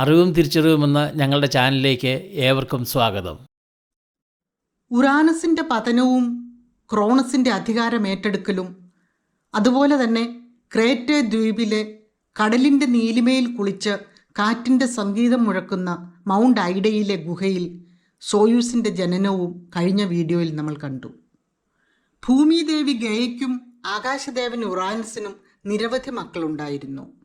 അറിവും തിരിച്ചറിവുമെന്ന ഞങ്ങളുടെ ചാനലിലേക്ക് ഏവർക്കും സ്വാഗതം. ഉറാനസിന്റെ പതനവും ക്രോണസിന്റെ അധികാരം ഏറ്റെടുക്കലും അതുപോലെ തന്നെ ക്രേറ്റ് ദ്വീപിലെ കടലിന്റെ നീലിമയിൽ കുളിച്ച് കാറ്റിന്റെ സംഗീതം മുഴക്കുന്ന മൗണ്ട് ഐഡയിലെ ഗുഹയിൽ സോയൂസിന്റെ ജനനവും കഴിഞ്ഞ വീഡിയോയിൽ നമ്മൾ കണ്ടു. ഭൂമിദേവി ഗയയ്ക്കും ആകാശദേവൻ ഉറാനസിനും നിരവധി മക്കളുണ്ടായിരുന്നു.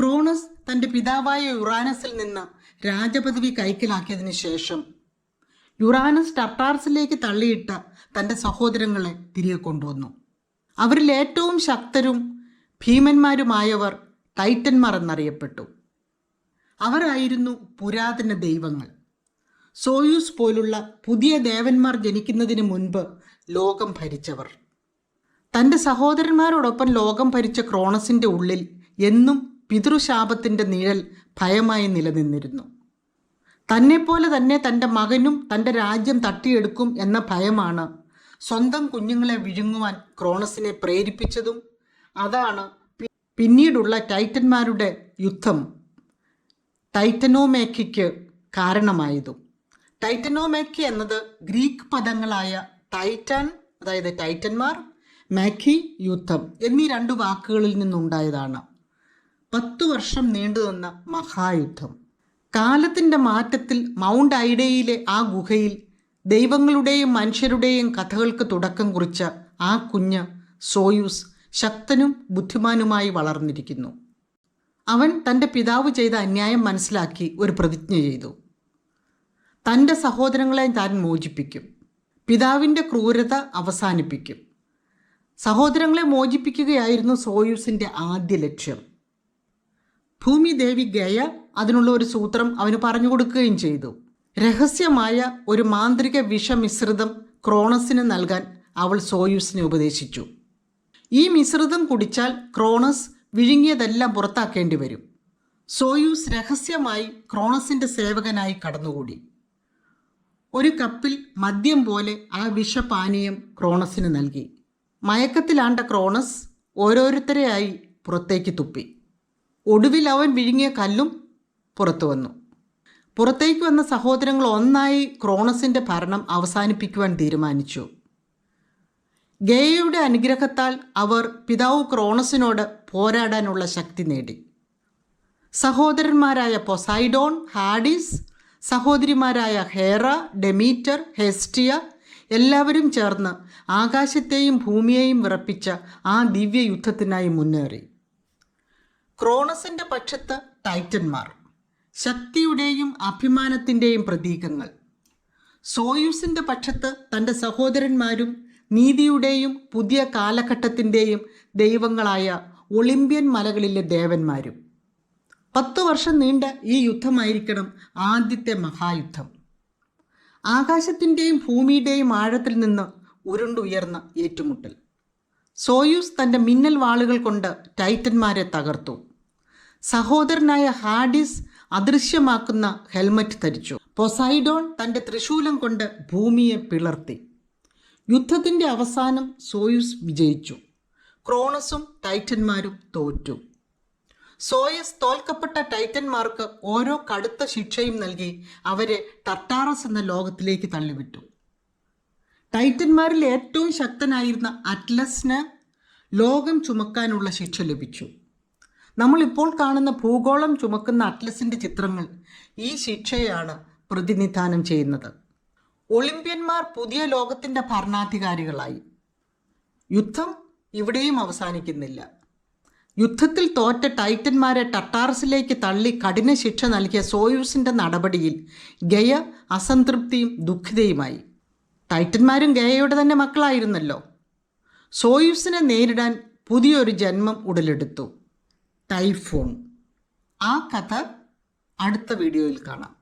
ക്രോണസ് തന്റെ പിതാവായ യുറാനസിൽ നിന്ന് രാജപദവി കൈക്കലാക്കിയതിനു ശേഷം യുറാനസ് ടർട്ടാർസിലേക്ക് തള്ളിയിട്ട തന്റെ സഹോദരങ്ങളെ തിരികെ കൊണ്ടുവന്നു. അവരിൽ ഏറ്റവും ശക്തരും ഭീമന്മാരുമായവർ ടൈറ്റന്മാർ എന്നറിയപ്പെട്ടു. അവരായിരുന്നു പുരാതന ദൈവങ്ങൾ. സോയൂസ് പോലുള്ള പുതിയ ദേവന്മാർ ജനിക്കുന്നതിന് മുൻപ് ലോകം ഭരിച്ചവർ. തന്റെ സഹോദരന്മാരോടൊപ്പം ലോകം ഭരിച്ച ക്രോണസിന്റെ ഉള്ളിൽ എന്നും പിതൃശാപത്തിന്റെ നിഴൽ ഭയമായി നിലനിന്നിരുന്നു. തന്നെപ്പോലെ തന്നെ തന്റെ മകനും തന്റെ രാജ്യം തട്ടിയെടുക്കും എന്ന ഭയമാണ് സ്വന്തം കുഞ്ഞുങ്ങളെ വിഴുങ്ങുവാൻ ക്രോണസിനെ പ്രേരിപ്പിച്ചതും. അതാണ് പിന്നീടുള്ള ടൈറ്റന്മാരുടെ യുദ്ധം. ടൈറ്റനോമേക്കയ്ക്ക് കാരണമായതും. ടൈറ്റനോമേക്ക എന്നത് ഗ്രീക്ക് പദങ്ങളായ ടൈറ്റൻ അതായത് ടൈറ്റന്മാർ മാക്കി യുദ്ധം എന്നീ രണ്ട് വാക്കുകളിൽ നിന്നുണ്ടായതാണ്. പത്തു വർഷം നീണ്ടുനിന്ന മഹായുദ്ധം. കാലത്തിന്റെ മാറ്റത്തിൽ മൗണ്ട് ഐഡയിലെ ആ ഗുഹയിൽ ദൈവങ്ങളുടെയും മനുഷ്യരുടെയും കഥകൾക്ക് തുടക്കം കുറിച്ച ആ കുഞ്ഞ് സോയൂസ് ശക്തനും ബുദ്ധിമാനുമായി വളർന്നിരിക്കുന്നു. അവൻ തന്റെ പിതാവ് ചെയ്ത അന്യായം മനസ്സിലാക്കി ഒരു പ്രതിജ്ഞ ചെയ്തു. തന്റെ സഹോദരങ്ങളെ താൻ മോചിപ്പിക്കും. പിതാവിന്റെ ക്രൂരത അവസാനിപ്പിക്കും. സഹോദരങ്ങളെ മോചിപ്പിക്കുകയായിരുന്നു സോയൂസിന്റെ ആദ്യ ലക്ഷ്യം. ഭൂമി ദേവി ഗയ അതിനുള്ള ഒരു സൂത്രം അവന് പറഞ്ഞു കൊടുക്കുകയും ചെയ്തു. രഹസ്യമായ ഒരു മാന്ത്രിക വിഷമിശ്രിതം ക്രോണസിന് നൽകാൻ അവൾ സോയൂസിനെ ഉപദേശിച്ചു. ഈ മിശ്രിതം കുടിച്ചാൽ ക്രോണസ് വിഴുങ്ങിയതെല്ലാം പുറത്താക്കേണ്ടി വരും. സോയൂസ് രഹസ്യമായി ക്രോണസിന്റെ സേവകനായി കടന്നുകൂടി. ഒരു കപ്പിൽ മദ്യം പോലെ ആ വിഷപാനീയം ക്രോണസിന് നൽകി. മയക്കത്തിലാണ്ട ക്രോണസ് ഓരോരുത്തരെയായി പുറത്തേക്ക് തുപ്പി. ഒടുവിൽ അവൻ വിഴുങ്ങിയ കല്ലും പുറത്തു വന്നു. പുറത്തേക്ക് വന്ന സഹോദരങ്ങൾ ഒന്നായി ക്രോണസിന്റെ ഭരണം അവസാനിപ്പിക്കുവാൻ തീരുമാനിച്ചു. ഗേയയുടെ അനുഗ്രഹത്താൽ അവർ പിതാവ് ക്രോണസിനോട് പോരാടാനുള്ള ശക്തി നേടി. സഹോദരന്മാരായ പൊസൈഡോൺ ഹാഡിസ് സഹോദരിമാരായ ഹേറ ഡെമീറ്റർ ഹെസ്റ്റിയ എല്ലാവരും ചേർന്ന് ആകാശത്തെയും ഭൂമിയെയും വിറപ്പിച്ച ആ ദിവ്യ യുദ്ധത്തിനായി മുന്നേറി. ക്രോണസിന്റെ പക്ഷത്ത് ടൈറ്റന്മാർ. ശക്തിയുടെയും അഭിമാനത്തിന്റെയും പ്രതീകങ്ങൾ. സോയൂസിന്റെ പക്ഷത്ത് തന്റെ സഹോദരന്മാരും നീതിയുടെയും പുതിയ കാലഘട്ടത്തിന്റെയും ദൈവങ്ങളായ ഒളിമ്പ്യൻ മലകളിലെ ദേവന്മാരും. പത്തു വർഷം നീണ്ട ഈ യുദ്ധമായിരിക്കണം ആദ്യത്തെ മഹായുദ്ധം. ആകാശത്തിന്റെയും ഭൂമിയുടെയും ആഴത്തിൽ നിന്ന് ഉരുണ്ടുയർന്ന ഏറ്റുമുട്ടൽ. സോയൂസ് തന്റെ മിന്നൽ വാളുകൾ കൊണ്ട് ടൈറ്റന്മാരെ തകർത്തു. സഹോദരനായ ഹാഡിസ് അദൃശ്യമാക്കുന്ന ഹെൽമറ്റ് ധരിച്ചു. പൊസൈഡോൺ തന്റെ ത്രിശൂലം കൊണ്ട് ഭൂമിയെ പിളർത്തി. യുദ്ധത്തിന്റെ അവസാനം സോയുസ് വിജയിച്ചു. ക്രോണസും ടൈറ്റന്മാരും തോറ്റു. സോയസ് തോൽക്കപ്പെട്ട ടൈറ്റന്മാർക്ക് ഓരോ കടുത്ത ശിക്ഷയും നൽകി അവരെ ടർട്ടാറസ് എന്ന ലോകത്തിലേക്ക് തള്ളിവിട്ടു. ടൈറ്റന്മാരിൽ ഏറ്റവും ശക്തനായിരുന്ന അറ്റ്ലസിന് ലോകം ചുമക്കാനുള്ള ശിക്ഷ ലഭിച്ചു. നമ്മളിപ്പോൾ കാണുന്ന ഭൂഗോളം ചുമക്കുന്ന അറ്റ്ലസിന്റെ ചിത്രങ്ങൾ ഈ ശിക്ഷയാണ് പ്രതിനിധാനം ചെയ്യുന്നത്. ഒളിമ്പ്യന്മാർ പുതിയ ലോകത്തിന്റെ ഭരണാധികാരികളായി. യുദ്ധം ഇവിടെയും അവസാനിക്കുന്നില്ല. യുദ്ധത്തിൽ തോറ്റ ടൈറ്റന്മാരെ ടട്ടാർസിലേക്ക് തള്ളി കഠിന ശിക്ഷ നൽകിയ സോയൂസിന്റെ നടപടിയിൽ ഗയ അസംതൃപ്തിയും ദുഃഖിതയുമായി. ടൈറ്റന്മാരും ഗയയുടെ തന്നെ മക്കളായിരുന്നല്ലോ. സോയൂസിനെ നേരിടാൻ പുതിയൊരു ജന്മം ഉടലെടുത്തു. ടൈഫോൺ. ആ കഥ അടുത്ത വീഡിയോയിൽ കാണാം.